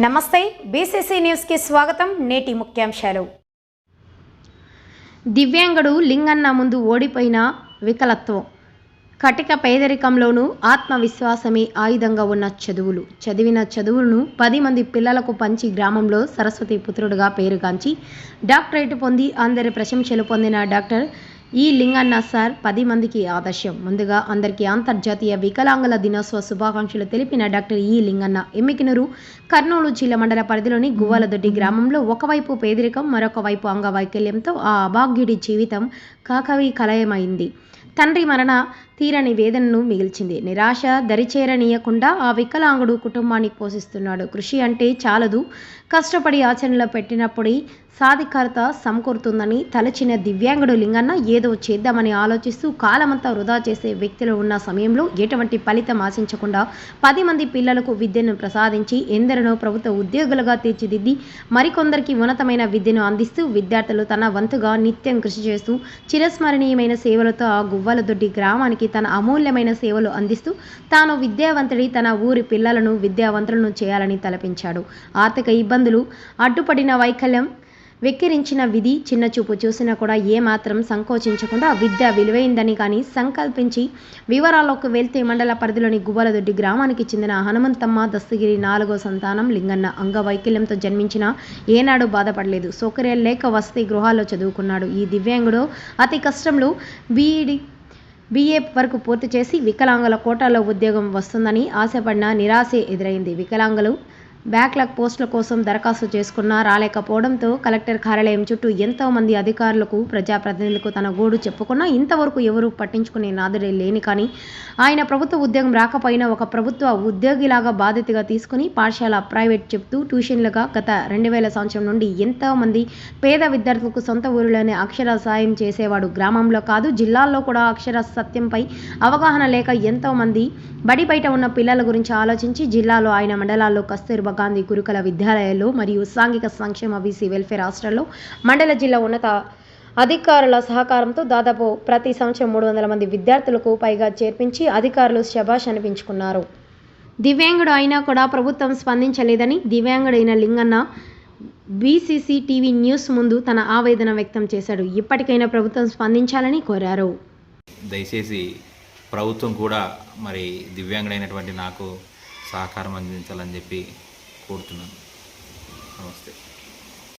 నమస్తే బీసీసీ న్యూస్కి స్వాగతం నేటి ముఖ్యాంశాలు. దివ్యాంగుడు లింగన్న ముందు ఓడిపోయిన వికలత్వం. కటిక పేదరికంలోనూ ఆత్మవిశ్వాసమే ఆయుధంగా ఉన్న చదువులు. చదివిన చదువులను పది మంది పిల్లలకు పంచి గ్రామంలో సరస్వతి పుత్రుడుగా పేరుగాంచి డాక్టరేట్ పొంది అందరి ప్రశంసలు పొందిన డాక్టర్ ఈ లింగన్న సార్ పది మందికి ఆదర్శం. ముందుగా అందరికీ అంతర్జాతీయ వికలాంగుల దినోత్సవ శుభాకాంక్షలు తెలిపిన డాక్టర్ ఈ లింగన్న ఎమ్మికినూరు కర్నూలు జిల్లా మండల పరిధిలోని గువ్వాలదొడ్డి గ్రామంలో ఒకవైపు పేదరికం మరొక వైపు అంగవైకల్యంతో ఆ అభాగ్యుడి జీవితం కాకవి కలయమైంది. తండ్రి మరణ తీరని వేదనను మిగిల్చింది. నిరాశ దరిచేరనీయకుండా ఆ వికలాంగుడు కుటుంబాన్ని పోషిస్తున్నాడు. కృషి అంటే చాలదు. కష్టపడి ఆచరణలో పెట్టినప్పుడే సాధికారత సమకూరుతుందని తలచిన దివ్యాంగుడు లింగన్న ఏదో చేద్దామని ఆలోచిస్తూ కాలమంతా వృధా చేసే వ్యక్తులు ఉన్న సమయంలో ఎటువంటి ఫలితం ఆశించకుండా పది మంది పిల్లలకు విద్యను ప్రసాదించి ఎందరినో ప్రభుత్వ ఉద్యోగులుగా తీర్చిదిద్ది మరికొందరికి ఉన్నతమైన విద్యను అందిస్తూ విద్యార్థులు తన వంతుగా నిత్యం కృషి చేస్తూ చిరస్మరణీయమైన సేవలతో ఆ గువ్వలదొడ్డి గ్రామానికి తన అమూల్యమైన సేవలు అందిస్తూ తాను విద్యావంతుడి తన ఊరి పిల్లలను విద్యావంతులను చేయాలని తలపించాడు. ఆర్థిక ఇబ్బందులు అడ్డుపడిన వైకల్యం వెక్కిరించిన విధి చిన్న చూపు చూసినా కూడా ఏమాత్రం సంకోచించకుండా విద్య విలువైందని కానీ సంకల్పించి వివరాల్లోకి వెళ్తే మండల పరిధిలోని గువ్వలదొడ్డి గ్రామానికి చెందిన హనుమంతమ్మ దస్తగిరి నాలుగో సంతానం లింగన్న అంగవైకల్యంతో జన్మించిన ఏనాడు బాధపడలేదు. సౌకర్యాలు లేక వసతి గృహాల్లో చదువుకున్నాడు. ఈ దివ్యాంగుడు అతి కష్టంలో బీఈడి బీఏ వరకు పూర్తి చేసి వికలాంగుల కోటాలో ఉద్యోగం వస్తుందని ఆశపడిన నిరాశే ఎదురైంది. వికలాంగులు బ్యాక్లాగ్ పోస్టుల కోసం దరఖాస్తు చేసుకున్నా రాలేకపోవడంతో కలెక్టర్ కార్యాలయం చుట్టూ ఎంతో మంది అధికారులకు ప్రజాప్రతినిధులకు తన గోడు చెప్పుకున్నా ఇంతవరకు ఎవరూ పట్టించుకునే నాదుడే లేని కానీ ఆయన ప్రభుత్వ ఉద్యోగం రాకపోయినా ఒక ప్రభుత్వ ఉద్యోగిలాగా బాధ్యతగా తీసుకుని పాఠశాల ప్రైవేట్ చెప్తూ ట్యూషన్లుగా గత రెండు వేల సంవత్సరం నుండి ఎంతో మంది పేద విద్యార్థులకు సొంత ఊరిలోనే అక్షర సాయం చేసేవాడు గ్రామంలో కాదు జిల్లాల్లో కూడా అక్షర సత్యంపై అవగాహన లేక ఎంతో మంది బడి బయట ఉన్న పిల్లల గురించి ఆలోచించి జిల్లాలో ఆయన మండలాల్లో కస్తూర్బా గాంధీ గురుకుల విద్యాలయాల్లో మరియు సాంఘిక సంక్షేమ బీసీ వెల్ఫేర్ హాస్టల్లో మండల జిల్లా ఉన్నత అధికారుల సహకారంతో దాదాపు ప్రతి సంవత్సరం మూడు వందల మంది విద్యార్థులకు పైగా చేర్పించి అధికారులు శభాష్ అనిపించుకున్నారు. దివ్యాంగుడు అయినా కూడా ప్రభుత్వం స్పందించలేదని దివ్యాంగుడైన లింగన్న బీసీసీ టీవీ న్యూస్ ముందు తన ఆవేదన వ్యక్తం చేశాడు. ఇప్పటికైనా ప్రభుత్వం స్పందించాలని కోరారు. దయచేసి ప్రభుత్వం కూడా మరి దివ్యాంగుడైనటువంటి నాకు సహకారం అందించాలని చెప్పి కోరుతున్నాను. నమస్తే.